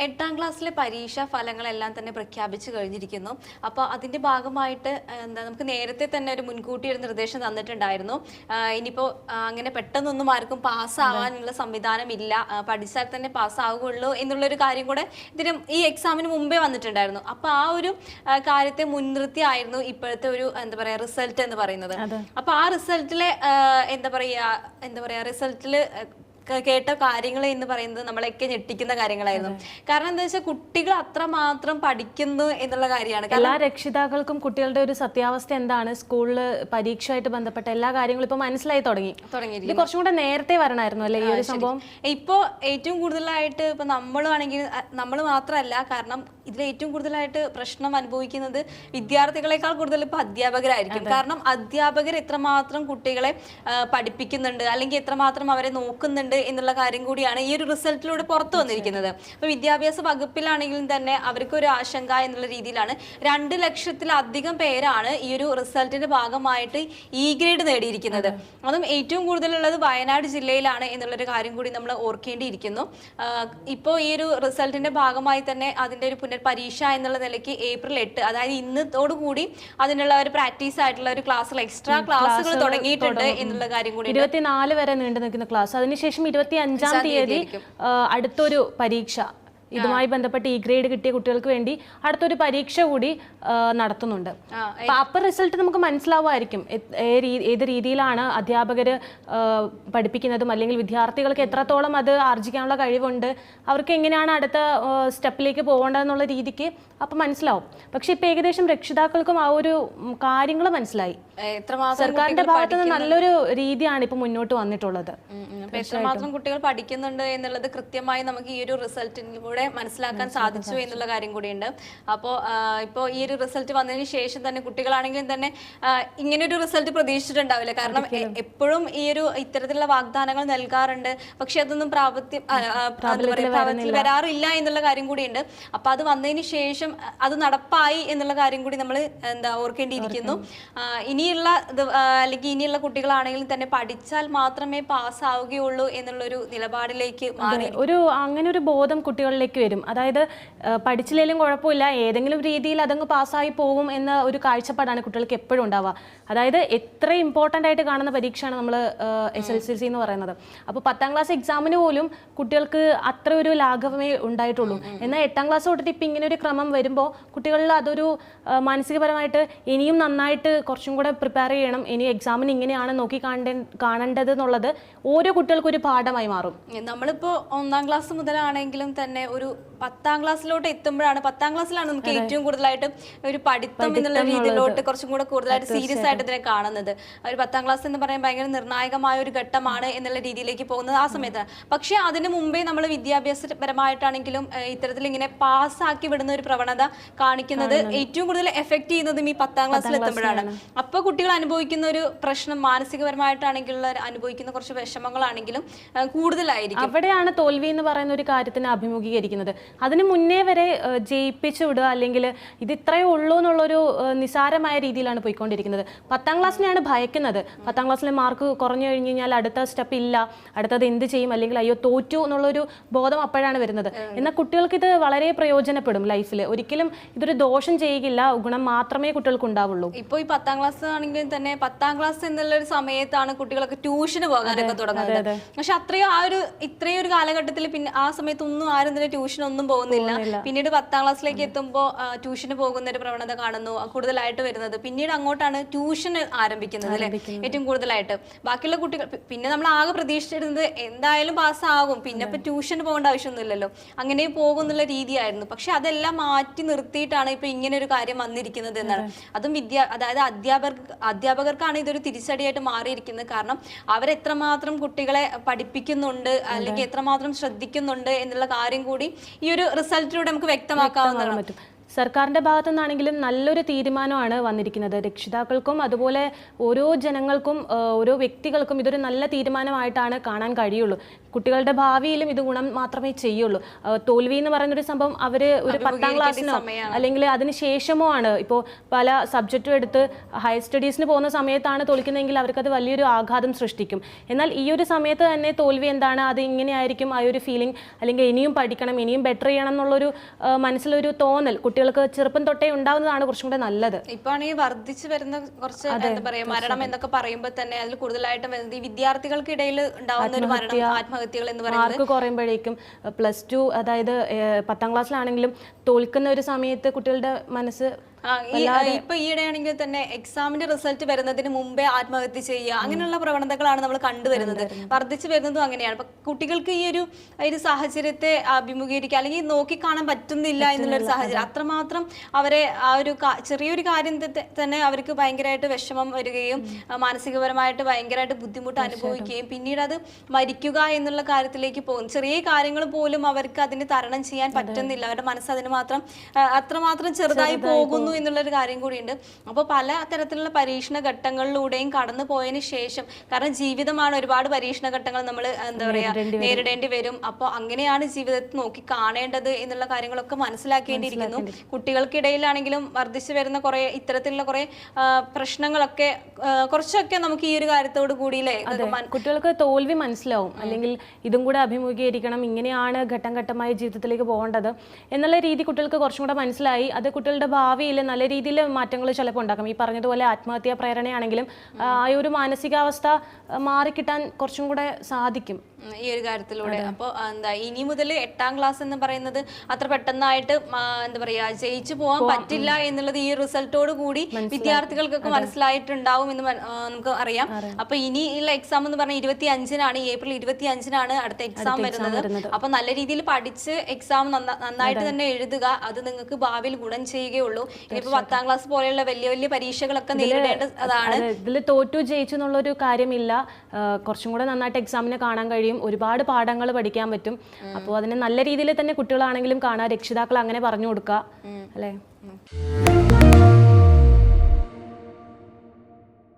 എട്ടാം ക്ലാസ്സിലെ പരീക്ഷാ ഫലങ്ങളെല്ലാം തന്നെ പ്രഖ്യാപിച്ചു കഴിഞ്ഞിരിക്കുന്നു. അപ്പോൾ അതിന്റെ ഭാഗമായിട്ട് എന്താ നമുക്ക് നേരത്തെ തന്നെ ഒരു മുൻകൂട്ടി ഒരു നിർദ്ദേശം തന്നിട്ടുണ്ടായിരുന്നു. ഇനിയിപ്പോൾ അങ്ങനെ പെട്ടെന്നൊന്നും ആർക്കും പാസ്സാവാനുള്ള സംവിധാനം ഇല്ല പഠിച്ചാൽ തന്നെ പാസ്സാവുകയുള്ളൂ എന്നുള്ളൊരു കാര്യം കൂടെ ഇതിന് ഈ എക്സാമിന് മുമ്പേ വന്നിട്ടുണ്ടായിരുന്നു. അപ്പോൾ ആ ഒരു കാര്യത്തെ മുൻനിർത്തി ആയിരുന്നു ഇപ്പോഴത്തെ ഒരു എന്താ പറയുക റിസൾട്ട് എന്ന് പറയുന്നത്. അപ്പോൾ ആ റിസൾട്ടിലെ എന്താ പറയുക എന്താ പറയുക റിസൾട്ടിൽ ക- കേട്ട കാര്യങ്ങൾ എന്ന് പറയുന്നത് നമ്മളെയൊക്കെ ഞെട്ടിക്കുന്ന കാര്യങ്ങളായിരുന്നു. കാരണം എന്താ വെച്ചാൽ കുട്ടികൾ അത്രമാത്രം പഠിക്കുന്നു എന്നുള്ള കാര്യമാണ്. എല്ലാ രക്ഷിതാക്കൾക്കും കുട്ടികളുടെ ഒരു സത്യാവസ്ഥ എന്താണ്? സ്കൂളിൽ പരീക്ഷയായിട്ട് ബന്ധപ്പെട്ട എല്ലാ കാര്യങ്ങളും ഇപ്പൊ മനസ്സിലായി തുടങ്ങി. തുടങ്ങി ഇത് കുറച്ചും കൂടെ നേരത്തെ വരണമായിരുന്നു അല്ലേ ഈ ഒരു സംഭവം? ഇപ്പോ ഏറ്റവും കൂടുതലായിട്ട് ഇപ്പൊ നമ്മളാണെങ്കിൽ നമ്മൾ മാത്രമല്ല കാരണം ഇതിൽ ഏറ്റവും കൂടുതലായിട്ട് പ്രശ്നം അനുഭവിക്കുന്നത് വിദ്യാർത്ഥികളെക്കാൾ കൂടുതൽ ഇപ്പൊ അധ്യാപകരായിരിക്കും. കാരണം അധ്യാപകർ എത്രമാത്രം കുട്ടികളെ പഠിപ്പിക്കുന്നുണ്ട് അല്ലെങ്കിൽ എത്രമാത്രം അവരെ നോക്കുന്നുണ്ട് എന്നുള്ള കാര്യം കൂടിയാണ് ഈ ഒരു റിസൾട്ടിലൂടെ പുറത്തു വന്നിരിക്കുന്നത്. അപ്പൊ വിദ്യാഭ്യാസ വകുപ്പിലാണെങ്കിലും തന്നെ അവർക്ക് ഒരു ആശങ്ക എന്നുള്ള രീതിയിലാണ് രണ്ട് ലക്ഷത്തിലധികം പേരാണ് ഈ ഒരു റിസൾട്ടിന്റെ ഭാഗമായിട്ട് ഇ ഗ്രേഡ് നേടിയിരിക്കുന്നത്. അതും. ഏറ്റവും കൂടുതലുള്ളത് വയനാട് ജില്ലയിലാണ് എന്നുള്ളൊരു കാര്യം കൂടി നമ്മൾ ഓർക്കേണ്ടിയിരിക്കുന്നു. ഇപ്പോൾ ഈ ഒരു റിസൾട്ടിന്റെ ഭാഗമായി തന്നെ അതിന്റെ ഒരു പുനർപരീക്ഷ എന്നുള്ള നിലയ്ക്ക് ഏപ്രിൽ എട്ട് അതായത് ഇന്നത്തോടുകൂടി അതിനുള്ള ഒരു പ്രാക്ടീസ് ആയിട്ടുള്ള ഒരു ക്ലാസ്സുകൾ എക്സ്ട്രാ ക്ലാസ്സുകൾ തുടങ്ങിയിട്ടുണ്ട് എന്നുള്ള കാര്യം കൂടി ഇരുപത്തിനാല് വരെ നീണ്ടു നിൽക്കുന്ന ക്ലാസ്. അതിനുശേഷം ഇരുപത്തി അഞ്ചാം തീയതി അടുത്തൊരു പരീക്ഷ. ഇതുമായി ബന്ധപ്പെട്ട് ഈ ഗ്രേഡ് കിട്ടിയ കുട്ടികൾക്ക് വേണ്ടി അടുത്തൊരു പരീക്ഷ കൂടി നടത്തുന്നുണ്ട്. അപ്പർ അപ്പൊ അപ്പൊ റിസൾട്ട് നമുക്ക് മനസ്സിലാവുമായിരിക്കും. ഏത് രീതിയിലാണ് അധ്യാപകർ പഠിപ്പിക്കുന്നതും അല്ലെങ്കിൽ വിദ്യാർത്ഥികൾക്ക് എത്രത്തോളം അത് ആർജിക്കാനുള്ള കഴിവുണ്ട് അവർക്ക് എങ്ങനെയാണ് അടുത്ത സ്റ്റെപ്പിലേക്ക് പോകേണ്ടതെന്നുള്ള രീതിക്ക് അപ്പം മനസ്സിലാവും. പക്ഷെ ഇപ്പം ഏകദേശം രക്ഷിതാക്കൾക്കും ആ ഒരു കാര്യങ്ങൾ മനസ്സിലായി. സർക്കാരിന്റെ ഭാഗത്ത് നിന്ന് നല്ലൊരു രീതിയാണ് ഇപ്പൊ മുന്നോട്ട് വന്നിട്ടുള്ളത്. എത്രമാത്രം കുട്ടികൾ പഠിക്കുന്നുണ്ട് എന്നുള്ളത് കൃത്യമായി നമുക്ക് ഈ ഒരു റിസൾട്ടിലൂടെ മനസ്സിലാക്കാൻ സാധിച്ചു എന്നുള്ള കാര്യം കൂടിയുണ്ട്. അപ്പോൾ ഇപ്പോ ഈ ഒരു റിസൾട്ട് വന്നതിന് ശേഷം തന്നെ കുട്ടികളാണെങ്കിലും തന്നെ ഇങ്ങനെയൊരു റിസൾട്ട് പ്രതീക്ഷിച്ചിട്ടുണ്ടാവില്ല. കാരണം എപ്പോഴും ഈ ഒരു ഇത്തരത്തിലുള്ള വാഗ്ദാനങ്ങൾ നൽകാറുണ്ട്. പക്ഷെ അതൊന്നും പ്രാബല്യം പ്രാബല്യത്തിൽ വരാറില്ല എന്നുള്ള കാര്യം കൂടിയുണ്ട്. അപ്പൊ അത് വന്നതിന് ശേഷം അത് നടപ്പായി എന്നുള്ള കാര്യം കൂടി നമ്മൾ എന്താ ഓർക്കേണ്ടിയിരിക്കുന്നു. ആ, ഇനിയുള്ള അല്ലെങ്കിൽ ഇനിയുള്ള കുട്ടികളാണെങ്കിലും തന്നെ പഠിച്ചാൽ മാത്രമേ പാസ്സാവുകയുള്ളൂ എന്നുള്ളൊരു നിലപാടിലേക്ക് മാറി. ഒരു അങ്ങനെ ഒരു ബോധം കുട്ടികളിലേക്ക് വരും. അതായത് പഠിച്ചില്ലെങ്കിലും കുഴപ്പമില്ല ഏതെങ്കിലും രീതിയിൽ അതങ്ങ് പാസ്സായി പോകും എന്ന ഒരു കാഴ്ചപ്പാടാണ് കുട്ടികൾക്ക് എപ്പോഴും ഉണ്ടാവുക. അതായത് എത്ര ഇമ്പോർട്ടന്റ് ആയിട്ട് കാണുന്ന പരീക്ഷയാണ് നമ്മൾ എസ് എൽ സി സി എന്ന് പറയുന്നത്. അപ്പോൾ പത്താം ക്ലാസ് എക്സാമിന് പോലും കുട്ടികൾക്ക് അത്ര ഒരു ലാഘവമേ ഉണ്ടായിട്ടുള്ളൂ. എന്നാൽ എട്ടാം ക്ലാസ് തൊട്ടിട്ട് ഇപ്പം ഇങ്ങനെ ഒരു ക്രമം വരുമ്പോൾ കുട്ടികളിൽ അതൊരു മാനസികപരമായിട്ട് ഇനിയും നന്നായിട്ട് കുറച്ചും കൂടെ പ്രിപ്പയർ ചെയ്യണം. ഇനി എക്സാമിന് ഇങ്ങനെയാണ് നോക്കി കാണേണ്ട കാണേണ്ടത് എന്നുള്ളത് ഓരോ കുട്ടികൾക്കും ഒരു പാഠമായി മാറും. നമ്മളിപ്പോ ഒന്നാം ക്ലാസ് മുതലാണെങ്കിലും തന്നെ ഒരു പത്താം ക്ലാസ്സിലോട്ട് എത്തുമ്പോഴാണ് പത്താം ക്ലാസ്സിലാണ് നമുക്ക് ഏറ്റവും കൂടുതലായിട്ട് ഒരു പഠിത്തം എന്നുള്ള രീതിയിലോട്ട് കുറച്ചും കൂടെ കൂടുതലായിട്ട് സീരിയസ് ആയിട്ട് ഇതിനെ കാണുന്നത്. ഒരു പത്താം ക്ലാസ് എന്ന് പറയുമ്പോൾ ഭയങ്കര നിർണായകമായ ഒരു ഘട്ടമാണ് എന്നുള്ള രീതിയിലേക്ക് പോകുന്നത് ആ സമയത്താണ്. പക്ഷേ അതിന് മുമ്പേ നമ്മൾ വിദ്യാഭ്യാസപരമായിട്ടാണെങ്കിലും ഇത്തരത്തിൽ ഇങ്ങനെ പാസ്സാക്കി വിടുന്ന ഒരു പ്രവണത കാണിക്കുന്നത് ഏറ്റവും കൂടുതൽ എഫക്ട് ചെയ്യുന്നതും ഈ പത്താം ക്ലാസ്സിൽ എത്തുമ്പോഴാണ്. അപ്പൊ കുട്ടികൾ അനുഭവിക്കുന്ന ഒരു പ്രശ്നം മാനസികപരമായിട്ടാണെങ്കിലുള്ള അനുഭവിക്കുന്ന കുറച്ച് വിഷമങ്ങളാണെങ്കിലും കൂടുതലായിരിക്കും. അവിടെയാണ് തോൽവി എന്ന് പറയുന്ന ഒരു കാര്യത്തിന് അഭിമുഖീകരിക്കുന്നത്. അതിന് മുന്നേ വരെ ജയിപ്പിച്ചു വിടുക അല്ലെങ്കിൽ ഇത് ഇത്രയേ ഉള്ളൂ എന്നുള്ളൊരു നിസാരമായ രീതിയിലാണ് പോയിക്കൊണ്ടിരിക്കുന്നത്. പത്താം ക്ലാസ്സിനെയാണ് ഭയക്കുന്നത്. പത്താം ക്ലാസ്സിലെ മാർക്ക് കുറഞ്ഞു കഴിഞ്ഞ് കഴിഞ്ഞാൽ അടുത്ത സ്റ്റെപ്പ് ഇല്ല അടുത്തത് എന്ത് ചെയ്യും അല്ലെങ്കിൽ അയ്യോ തോറ്റു എന്നുള്ളൊരു ബോധം അപ്പോഴാണ് വരുന്നത്. എന്നാൽ കുട്ടികൾക്ക് ഇത് വളരെ പ്രയോജനപ്പെടും ലൈഫിൽ ഒരിക്കലും ഇതൊരു ദോഷം ചെയ്യുകയില്ല ഗുണം മാത്രമേ കുട്ടികൾക്ക് ഉണ്ടാവുള്ളൂ. ഇപ്പോൾ ഈ പത്താം ക്ലാസ് ആണെങ്കിലും തന്നെ പത്താം ക്ലാസ് എന്നുള്ള ഒരു സമയത്താണ് കുട്ടികളൊക്കെ ട്യൂഷന് പോകാനൊക്കെ തുടങ്ങുന്നത്. പക്ഷെ അത്രയും ആ ഒരു ഇത്രയും ഒരു കാലഘട്ടത്തിൽ പിന്നെ ആ സമയത്ത് ഒന്നും ആരും തന്നെ ട്യൂഷൻ ഒന്നും പോകുന്നില്ല. പിന്നീട് പത്താം ക്ലാസ്സിലേക്ക് എത്തുമ്പോൾ ട്യൂഷന് പോകുന്ന ഒരു പ്രവണത കാണുന്നു കൂടുതലായിട്ട് വരുന്നത്. പിന്നീട് അങ്ങോട്ടാണ് ട്യൂഷൻ ആരംഭിക്കുന്നത് അല്ലെ? ഏറ്റവും കൂടുതലായിട്ട്. ബാക്കിയുള്ള കുട്ടികൾ പിന്നെ നമ്മൾ ആകെ പ്രതീക്ഷിച്ചിരുന്നത് എന്തായാലും പാസ്സാകും. പിന്നെ ഇപ്പൊ ട്യൂഷന് പോകേണ്ട ആവശ്യമൊന്നുമില്ലല്ലോ. അങ്ങനെ പോകും എന്നുള്ള രീതിയായിരുന്നു. പക്ഷെ അതെല്ലാം മാറ്റി നിർത്തിയിട്ടാണ് ഇപ്പൊ ഇങ്ങനെ ഒരു കാര്യം വന്നിരിക്കുന്നത് എന്നാണ്. അതും വിദ്യാ അതായത് അധ്യാപകർക്ക് അധ്യാപകർക്കാണ് ഇതൊരു തിരിച്ചടിയായിട്ട് മാറിയിരിക്കുന്നത്. കാരണം അവരെത്രമാത്രം കുട്ടികളെ പഠിപ്പിക്കുന്നുണ്ട് അല്ലെങ്കിൽ എത്രമാത്രം ശ്രദ്ധിക്കുന്നുണ്ട് എന്നുള്ള കാര്യം കൂടി ഈ ഒരു റിസൾട്ടിലൂടെ നമുക്ക് വ്യക്തമാക്കാവുന്നതാണ്. പറ്റും സർക്കാരിന്റെ ഭാഗത്തു നിന്നാണെങ്കിലും നല്ലൊരു തീരുമാനമാണ് വന്നിരിക്കുന്നത്. രക്ഷിതാക്കൾക്കും അതുപോലെ ഓരോ ജനങ്ങൾക്കും ഓരോ വ്യക്തികൾക്കും ഇതൊരു നല്ല തീരുമാനമായിട്ടാണ് കാണാൻ കഴിയുള്ളൂ. കുട്ടികളുടെ ഭാവിയിലും ഇത് ഗുണം മാത്രമേ ചെയ്യുള്ളൂ. തോൽവി എന്ന് പറയുന്നൊരു സംഭവം അവർ ഒരു പത്താം ക്ലാസ്സിനോ അല്ലെങ്കിൽ അതിന് ശേഷമോ ആണ്. ഇപ്പോൾ പല സബ്ജക്റ്റും എടുത്ത് ഹയർ സ്റ്റഡീസിന് പോകുന്ന സമയത്താണ് തോൽക്കുന്നതെങ്കിൽ അവർക്കത് വലിയൊരു ആഘാതം സൃഷ്ടിക്കും. എന്നാൽ ഈ ഒരു സമയത്ത് തന്നെ തോൽവി എന്താണ്? അത് ഇങ്ങനെയായിരിക്കും ആ ഒരു ഫീലിംഗ്. അല്ലെങ്കിൽ ഇനിയും പഠിക്കണം ഇനിയും ബെറ്റർ ചെയ്യണം എന്നുള്ളൊരു മനസ്സിലൊരു തോന്നൽ കുട്ടികൾക്ക് ചെറുപ്പം തൊട്ടേ ഉണ്ടാവുന്നതാണ് കുറച്ചും കൂടെ നല്ലത്. ഇപ്പൊ ഈ വർദ്ധിച്ചു വരുന്ന കുറച്ച് എന്താ പറയാ മരണം എന്നൊക്കെ പറയുമ്പോൾ തന്നെ അതിൽ കൂടുതലായിട്ടും വരുന്നത് ഈ വിദ്യാർത്ഥികൾക്കിടയിൽ ഉണ്ടാവുന്ന ഒരു മരണം ആത്മഹത്യകൾ എന്ന് മാർക്ക് കുറയുമ്പോഴേക്കും പ്ലസ് ടു അതായത് പത്താം ക്ലാസ്സിലാണെങ്കിലും തോൽക്കുന്ന ഒരു സമയത്ത് കുട്ടികളുടെ മനസ്സ് ഇപ്പൊ ഈയിടെ ആണെങ്കിൽ തന്നെ എക്സാമിന്റെ റിസൾട്ട് വരുന്നതിന് മുമ്പേ ആത്മഹത്യ ചെയ്യുക അങ്ങനെയുള്ള പ്രവണതകളാണ് നമ്മൾ കണ്ടുവരുന്നത്. വർദ്ധിച്ചു വരുന്നതും അങ്ങനെയാണ്. അപ്പൊ കുട്ടികൾക്ക് ഈ ഒരു ഒരു സാഹചര്യത്തെ അഭിമുഖീകരിക്കുക അല്ലെങ്കിൽ നോക്കി കാണാൻ പറ്റുന്നില്ല എന്നുള്ള ഒരു സാഹചര്യം. അത്രമാത്രം അവരെ ആ ഒരു ചെറിയൊരു കാര്യം തന്നെ അവർക്ക് ഭയങ്കരമായിട്ട് വിഷമം വരികയും മാനസികപരമായിട്ട് ഭയങ്കരമായിട്ട് ബുദ്ധിമുട്ട് അനുഭവിക്കുകയും പിന്നീട് അത് മരിക്കുക എന്നുള്ള കാര്യത്തിലേക്ക് പോകും. ചെറിയ കാര്യങ്ങൾ പോലും അവർക്ക് അതിന് തരണം ചെയ്യാൻ പറ്റുന്നില്ല. അവരുടെ മനസ്സ് അതിന് മാത്രം അത്രമാത്രം ചെറുതായി പോകുന്നു എന്നുള്ളൊരു കാര്യം കൂടിയുണ്ട്. അപ്പോൾ പല തരത്തിലുള്ള പരീക്ഷണ ഘട്ടങ്ങളിലൂടെയും കടന്നു പോയതിന് ശേഷം കാരണം ജീവിതമാണ് ഒരുപാട് പരീക്ഷണ ഘട്ടങ്ങൾ നമ്മൾ എന്താ പറയുക നേരിടേണ്ടി വരും. അപ്പോൾ അങ്ങനെയാണ് ജീവിതത്തിൽ നോക്കി കാണേണ്ടത് എന്നുള്ള കാര്യങ്ങളൊക്കെ മനസ്സിലാക്കേണ്ടിയിരിക്കുന്നു. കുട്ടികൾക്കിടയിലാണെങ്കിലും വർദ്ധിച്ചു വരുന്ന കുറെ ഇത്തരത്തിലുള്ള കുറെ പ്രശ്നങ്ങളൊക്കെ കുറച്ചൊക്കെ നമുക്ക് ഈ ഒരു കാര്യത്തോട് കൂടിയില്ലേ കുട്ടികൾക്ക് തോൽവി മനസ്സിലാവും. അല്ലെങ്കിൽ ഇതും കൂടെ അഭിമുഖീകരിക്കണം. ഇങ്ങനെയാണ് ഘട്ടം ഘട്ടമായി ജീവിതത്തിലേക്ക് പോകേണ്ടത്. എന്നുള്ള രീതി കുട്ടികൾക്ക് കുറച്ചും കൂടെ മനസ്സിലായി. അത് കുട്ടികളുടെ ഭാവിയിൽ നല്ല രീതിയിൽ മാറ്റങ്ങൾ ചിലപ്പോൾ ഉണ്ടാക്കും. ഈ പറഞ്ഞതുപോലെ ആത്മഹത്യാ പ്രേരണയാണെങ്കിലും ആ ഒരു മാനസികാവസ്ഥ മാറിക്കിട്ടാൻ കുറച്ചും കൂടെ സാധിക്കും. ഈ ഒരു കാര്യത്തിലൂടെ. അപ്പോൾ എന്താ ഇനി മുതൽ എട്ടാം ക്ലാസ് എന്ന് പറയുന്നത് അത്ര പെട്ടെന്നായിട്ട് എന്താ പറയാ ജയിച്ചു പോകാൻ പറ്റില്ല എന്നുള്ളത് ഈ റിസൾട്ടോട് കൂടി വിദ്യാർത്ഥികൾക്കൊക്കെ മനസ്സിലായിട്ടുണ്ടാവും എന്ന് നമുക്ക് അറിയാം. അപ്പൊ ഇനിയുള്ള എക്സാം എന്ന് പറഞ്ഞാൽ ഇരുപത്തി അഞ്ചിനാണ് ഏപ്രിൽ ഇരുപത്തി അഞ്ചിനാണ് അടുത്ത എക്സാം വരുന്നത്. അപ്പൊ നല്ല രീതിയിൽ പഠിച്ച് എക്സാം നന്നായിട്ട് തന്നെ എഴുതുക. അത് നിങ്ങൾക്ക് ഭാവിയിൽ ഗുണം ചെയ്യുകയുള്ളൂ. ഇനിയിപ്പോ പത്താം ക്ലാസ് പോലെയുള്ള വലിയ വലിയ പരീക്ഷകളൊക്കെ നേരിടേണ്ട അതാണ് അതെ ഇതിൽ തോറ്റു ജയിച്ചു എന്നുള്ള ഒരു കാര്യമില്ല കുറച്ചും കൂടെ നന്നായിട്ട് എക്സാമിനെ കാണാൻ കഴിയും ഒരുപാട് പാഠങ്ങൾ പഠിക്കാൻ പറ്റും. അപ്പോൾ അതിനെ നല്ല രീതിയിൽ തന്നെ കുട്ടികളാണെങ്കിലും കാണാൻ രക്ഷിതാക്കൾ അങ്ങനെ പറഞ്ഞു കൊടുക്കുക അല്ലേ?